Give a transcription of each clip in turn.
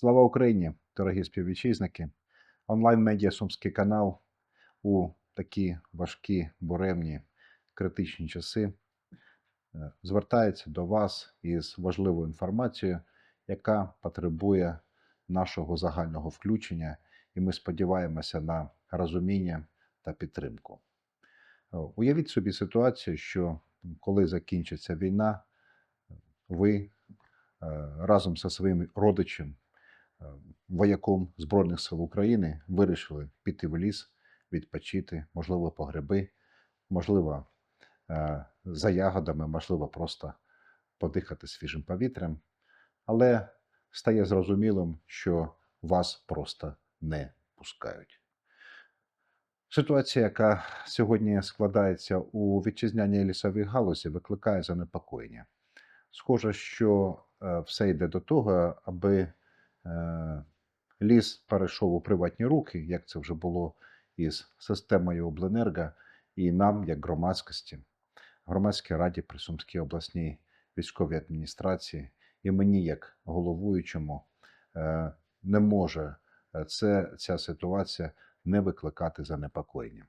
Слава Україні, дорогі співвітчизники! Онлайн-медіа Сумський канал у такі важкі, буремні, критичні часи е, звертається до вас із важливою інформацією, яка потребує нашого загального включення, і ми сподіваємося на розуміння та підтримку. Е, Уявіть собі ситуацію, що коли закінчиться війна, ви е, разом зі своїм родичем, вояком Збройних сил України, вирішили піти в ліс, відпочити, можливо, по гриби, можливо, е, за ягодами, можливо, просто подихати свіжим повітрям. Але стає зрозумілим, що вас просто не пускають. Ситуація, яка сьогодні складається у вітчизняній лісовій галузі, викликає занепокоєння. Схоже, що е, все йде до того, аби е, ліс перейшов у приватні руки, як це вже було із системою обленерго, і нам, як громадськості, громадській раді при Сумській обласній військовій адміністрації, і мені, як головуючому, е, не може е, це, ця ситуація не викликати занепокоєння.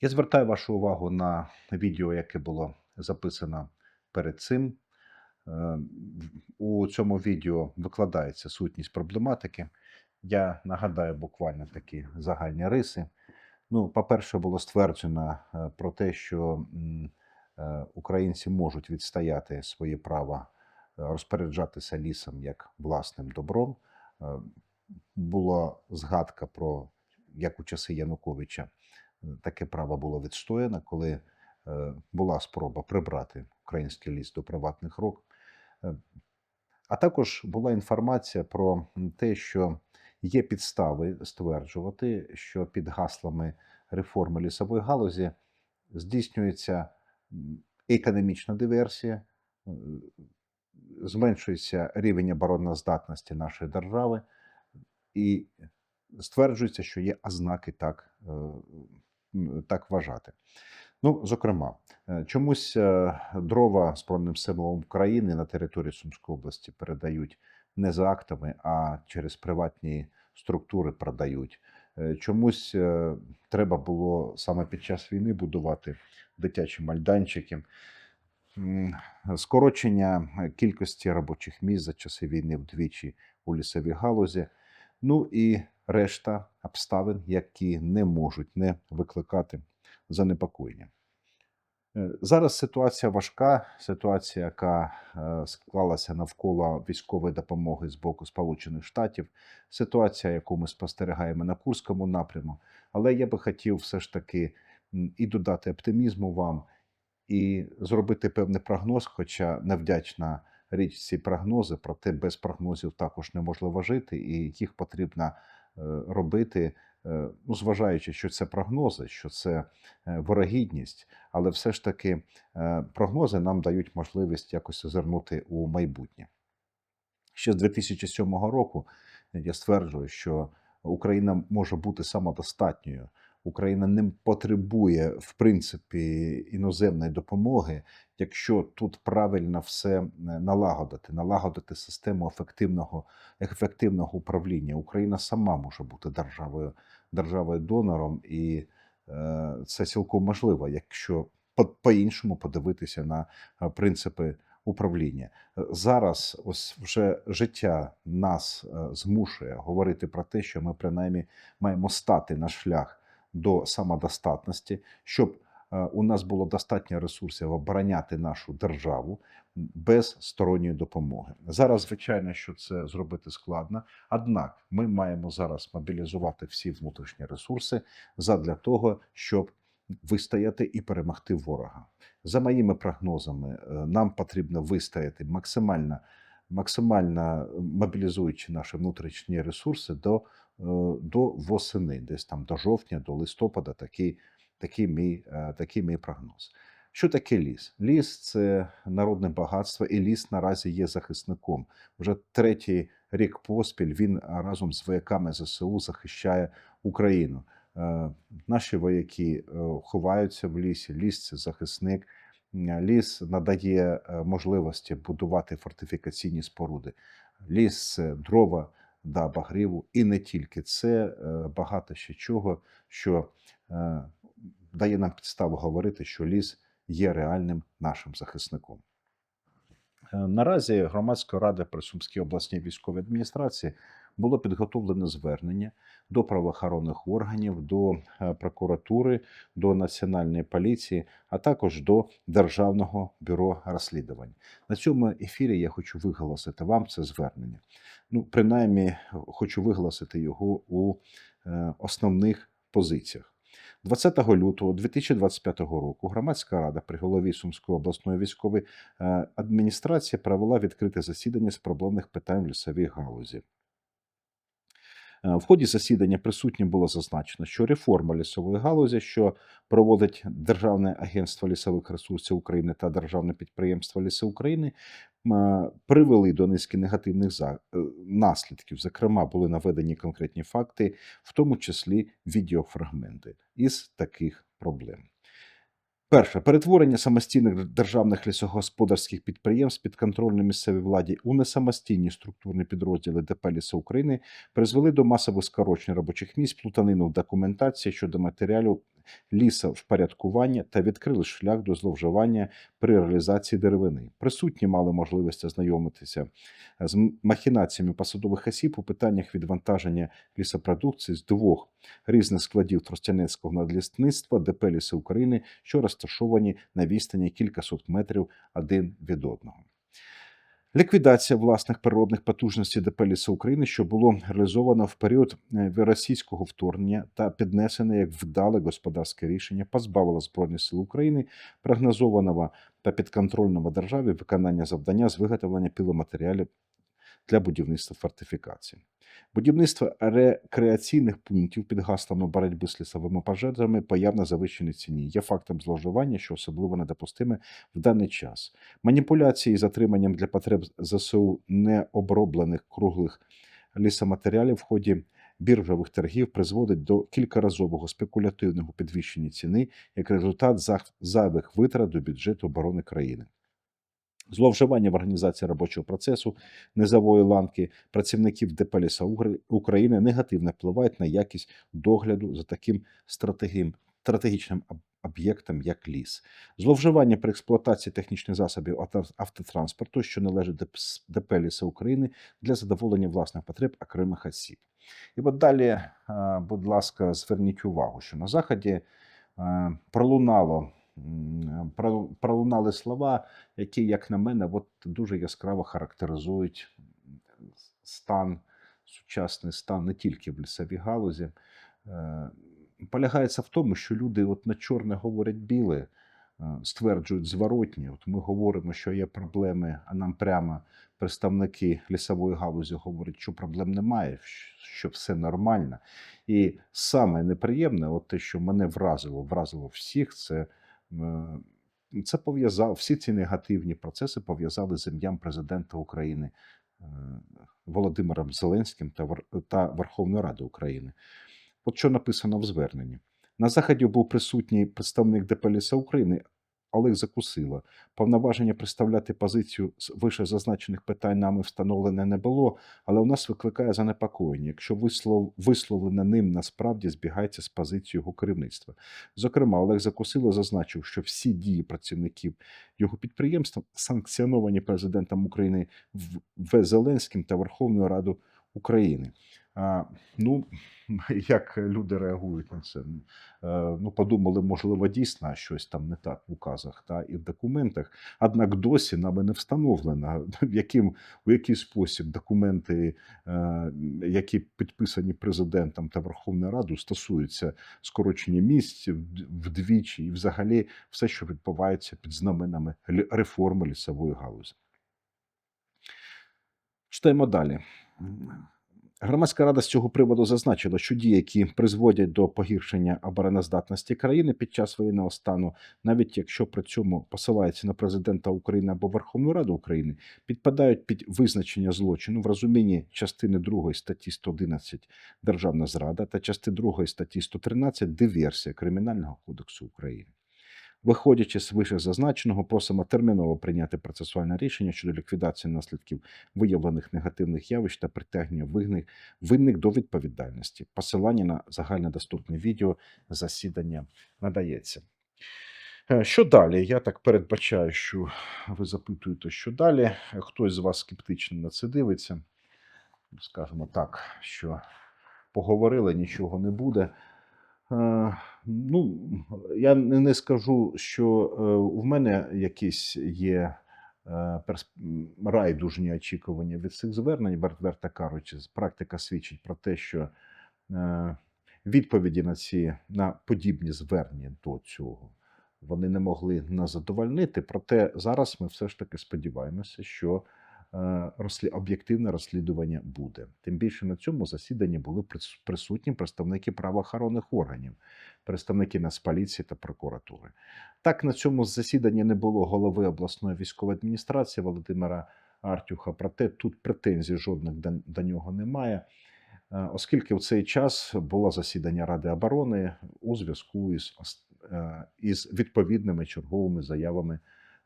Я звертаю вашу увагу на відео, яке було записано перед цим. Е, У цьому відео викладається сутність проблематики. Я нагадаю буквально такі загальні риси. Ну, по-перше, було стверджено е, про те, що е, українці можуть відстояти своє право розпоряджатися лісом як власним добром. Була згадка про як у часи Януковича таке право було відстояно, коли була спроба прибрати український ліс до приватних рук. Е, А також була інформація про те, що є підстави стверджувати, що під гаслами реформи лісової галузі здійснюється економічна диверсія, е, зменшується рівень обороноздатності нашої держави, і стверджується, що є ознаки так, е, так вважати. Ну, зокрема, е, чомусь е, дрова Збройним силам України на території Сумської області передають не за актами, а через приватні структури продають. Е, Чомусь треба було саме під час війни будувати дитячі майданчики. Скорочення кількості робочих місць за часи війни вдвічі у лісовій галузі. Ну і решта обставин, які не можуть не викликати занепокоєння. Е, Зараз ситуація важка, ситуація, яка е, склалася навколо військової допомоги з боку Сполучених Штатів, ситуація, яку ми спостерігаємо на Курському напряму. Але я би хотів все ж таки і додати оптимізму вам, і зробити певний прогноз, хоча невдячна річ ці прогнози, проте без прогнозів також неможливо жити, і їх потрібно е, робити, ну, зважаючи, що це прогнози, що це ворогідність, але все ж таки е, прогнози нам дають можливість якось озирнути у майбутнє. Ще з 2007 року я стверджую, що Україна може бути самодостатньою. Україна не потребує, в принципі, іноземної допомоги, якщо тут правильно все е, налагодити, налагодити систему ефективного, ефективного управління. Україна сама може бути державою, державою донором, і е, це цілком можливо, якщо по- по-іншому подивитися на е, принципи управління. Е, Зараз ось вже життя нас змушує говорити про те, що ми принаймні маємо стати на шлях до самодостатності, щоб е, у нас було достатньо ресурсів обороняти нашу державу без сторонньої допомоги. Зараз, звичайно, що це зробити складно, однак ми маємо зараз мобілізувати всі внутрішні ресурси задля того, щоб вистояти і перемогти ворога. За моїми прогнозами, е, нам потрібно вистояти максимально, максимально мобілізуючи наші внутрішні ресурси до, до восени, десь там до жовтня, до листопада, такий, такий, мій, е, такий мій прогноз. Що таке ліс? Ліс це народне багатство, і ліс наразі є захисником. Вже третій рік поспіль він разом з вояками ЗСУ захищає Україну. Е, Наші вояки е, ховаються в лісі. Ліс це захисник. Ліс надає е, можливості будувати фортифікаційні споруди. ліс, це дрова, да, багриву, і не тільки це, е, багато ще чого, що е, дає нам підставу говорити, що ліс є реальним нашим захисником. Е, Наразі громадська рада при Сумській обласній військовій адміністрації було підготовлено звернення до правоохоронних органів, до е, прокуратури, до національної поліції, а також до Державного бюро розслідувань. На цьому ефірі я хочу виголосити вам це звернення. Ну, принаймні, хочу виголосити його у е, основних позиціях. 20 лютого 2025 року громадська рада при голові Сумської обласної військової е, адміністрації провела відкрите засідання з проблемних питань в лісовій галузі. Е, В ході засідання присутні було зазначено, що реформа лісової галузі, що проводить Державне агентство лісових ресурсів України та Державне підприємство Ліси України, привели до низки негативних е, наслідків. Зокрема, були наведені конкретні факти, в тому числі відеофрагменти із таких проблем. Перше. Перетворення самостійних державних лісогосподарських підприємств під контрольної місцевій владі у несамостійні структурні підрозділи ДП «Ліси України призвели до масових скорочень робочих місць, плутанину документації щодо матеріалів лісовпорядкування та відкрили шлях до зловживання при реалізації деревини. Присутні мали можливість ознайомитися з махінаціями посадових осіб у питаннях відвантаження лісопродукції з двох різних складів Тростянецького надлісництва ДП «Ліси України, що розташовані на відстані кількасот метрів один від одного. Ліквідація власних природних потужностей ДП «Ліси України, що було реалізовано в період е, російського вторгнення та піднесене як вдале господарське рішення, позбавила Збройні Сили України прогнозованого та підконтрольного державі виконання завдання з виготовлення піломатеріалів для будівництва фортифікацій. Будівництво рекреаційних пунктів під гаслами боротьби з лісовими пожежами по явно завищеній ціні є фактом зловживання, що особливо недопустиме в даний час. Маніпуляції з затриманням для потреб ЗСУ необроблених круглих лісоматеріалів в ході біржових торгів призводить до кількаразового спекулятивного підвищення ціни як результат зайвих витрат до бюджету оборони країни. Зловживання в організації робочого процесу низової ланки працівників ДП «Ліса України негативно впливають на якість догляду за таким стратегічним об'єктом, як ліс. Зловживання при експлуатації технічних засобів авто- автотранспорту, що належить ДП- «Ліси України для задоволення власних потреб окремих осіб. І от далі, е, будь ласка, зверніть увагу, що на заході е, пролунало. Пролунали слова, які, як на мене, от дуже яскраво характеризують стан, сучасний стан не тільки в лісовій галузі. Е, Полягається в тому, що люди от на чорне говорять біле, е, стверджують зворотні. От ми говоримо, що є проблеми, а нам прямо представники лісової галузі говорять, що проблем немає, що все нормально. І саме неприємне, от те, що мене вразило, вразило всіх, це. Це пов'язав всі ці негативні процеси пов'язали з ім'ям президента України е, Володимиром Зеленським та Вер- та Верховною Радою України. От що написано в зверненні. На заході був присутній представник ДПЛІСа України Олег Закусила. Повноваження представляти позицію з вищезазначених питань нами встановлене не було, але у нас викликає занепокоєння, якщо вислов, висловлене ним насправді збігається з позицією його керівництва. Зокрема, Олег Закусило зазначив, що всі дії працівників його підприємства санкціоновані президентом України В. Зеленським та Верховною Радою України. Ну, як люди реагують на це? Ну, подумали, можливо, дійсно щось там не так в указах та і в документах. Однак досі нами не встановлено, в яким у який спосіб документи, які підписані президентом та Верховною Радою, стосуються скорочення місць вдвічі, і взагалі все, що відбувається під знаменами реформи лісової галузі. Читаємо далі. Громадська рада з цього приводу зазначила, що дії, які призводять до погіршення обороноздатності країни під час воєнного стану, навіть якщо при цьому посилається на президента України або Верховну Раду України, підпадають під визначення злочину в розумінні частини 2 статті 111 Державна зрада та частини 2 статті 113 диверсія Кримінального кодексу України. Виходячи з вище зазначеного, просимо терміново прийняти процесуальне рішення щодо ліквідації наслідків виявлених негативних явищ та притягнення винних, винних до відповідальності. Посилання на загальнодоступне відео засідання надається. Е, Що далі? Я так передбачаю, що ви запитуєте, що далі. Хтось з вас скептично на це дивиться. Скажемо так, що поговорили, нічого не буде. Е, Ну, я не скажу, що е, в мене якісь є е, райдужні очікування від цих звернень, відверто кажучи, практика свідчить про те, що відповіді на ці на подібні звернення до цього вони не могли нас задовольнити. Проте зараз ми все ж таки сподіваємося, що об'єктивне розслідування буде. Тим більше на цьому засіданні були присутні представники правоохоронних органів, представники Нацполіції та прокуратури. Так, на цьому засіданні не було голови обласної військової адміністрації Володимира Артюха. Проте тут претензій жодних до, нього немає. Е, Оскільки в цей час було засідання Ради оборони у зв'язку із, е, із відповідними черговими заявами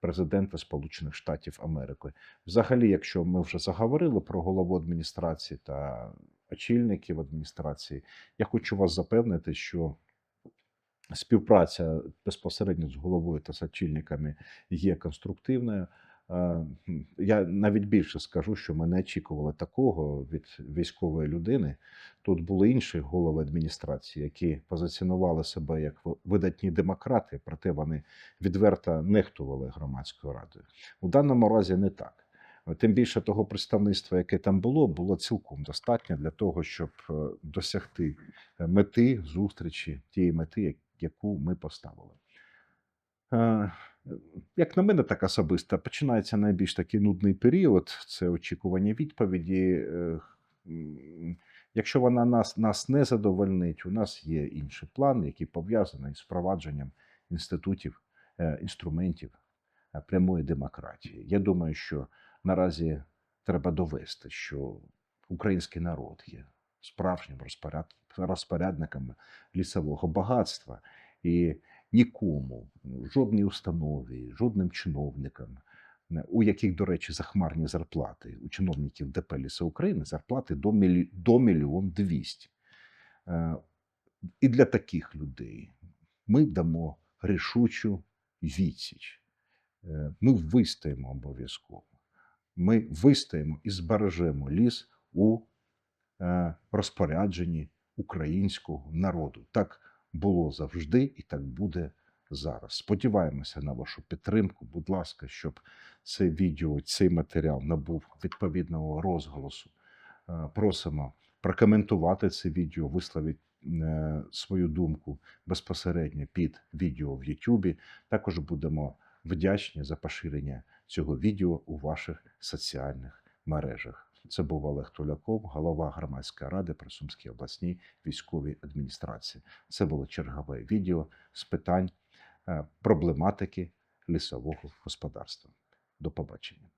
президента Сполучених Штатів Америки. Взагалі, якщо ми вже заговорили про голову адміністрації та очільників адміністрації, я хочу вас запевнити, що співпраця безпосередньо з головою та з очільниками є конструктивною. Е, Я навіть більше скажу, що ми не очікували такого від військової людини. Тут були інші голови адміністрації, які позиціонували себе як видатні демократи, проте вони відверто нехтували громадською радою. У даному разі не так. Тим більше того представництва, яке там було, було цілком достатньо для того, щоб е, досягти е, мети зустрічі, тієї мети, яку ми поставили. Як на мене, так особисто, починається найбільш такий нудний період це очікування відповіді. Е, Якщо вона нас, нас не задовольнить, у нас є інший план, який пов'язаний з впровадженням інститутів, е, інструментів е, прямої демократії. Я думаю, що наразі треба довести, що український народ є справжнім розпоряд... розпорядником лісового багатства, і нікому, жодній установі, жодним чиновникам, е, у яких, до речі, захмарні зарплати у чиновників ДП «Ліси України зарплати до, мілі... до мільйон двісті. Е, І для таких людей ми дамо рішучу відсіч. Е, Ми вистоїмо обов'язково. Ми вистоїмо і збережемо ліс у розпорядженні українського народу. Так було завжди і так буде зараз. Сподіваємося на вашу підтримку. Будь ласка, щоб це відео, цей матеріал набув відповідного розголосу. Е, Просимо прокоментувати це відео, висловити е, свою думку безпосередньо під відео в Ютубі. Також будемо вдячні за поширення цього відео у ваших соціальних мережах. Це був Олег Туляков, голова громадської ради при Сумській обласній військовій адміністрації. Це було чергове відео з питань е, проблематики лісового господарства. До побачення.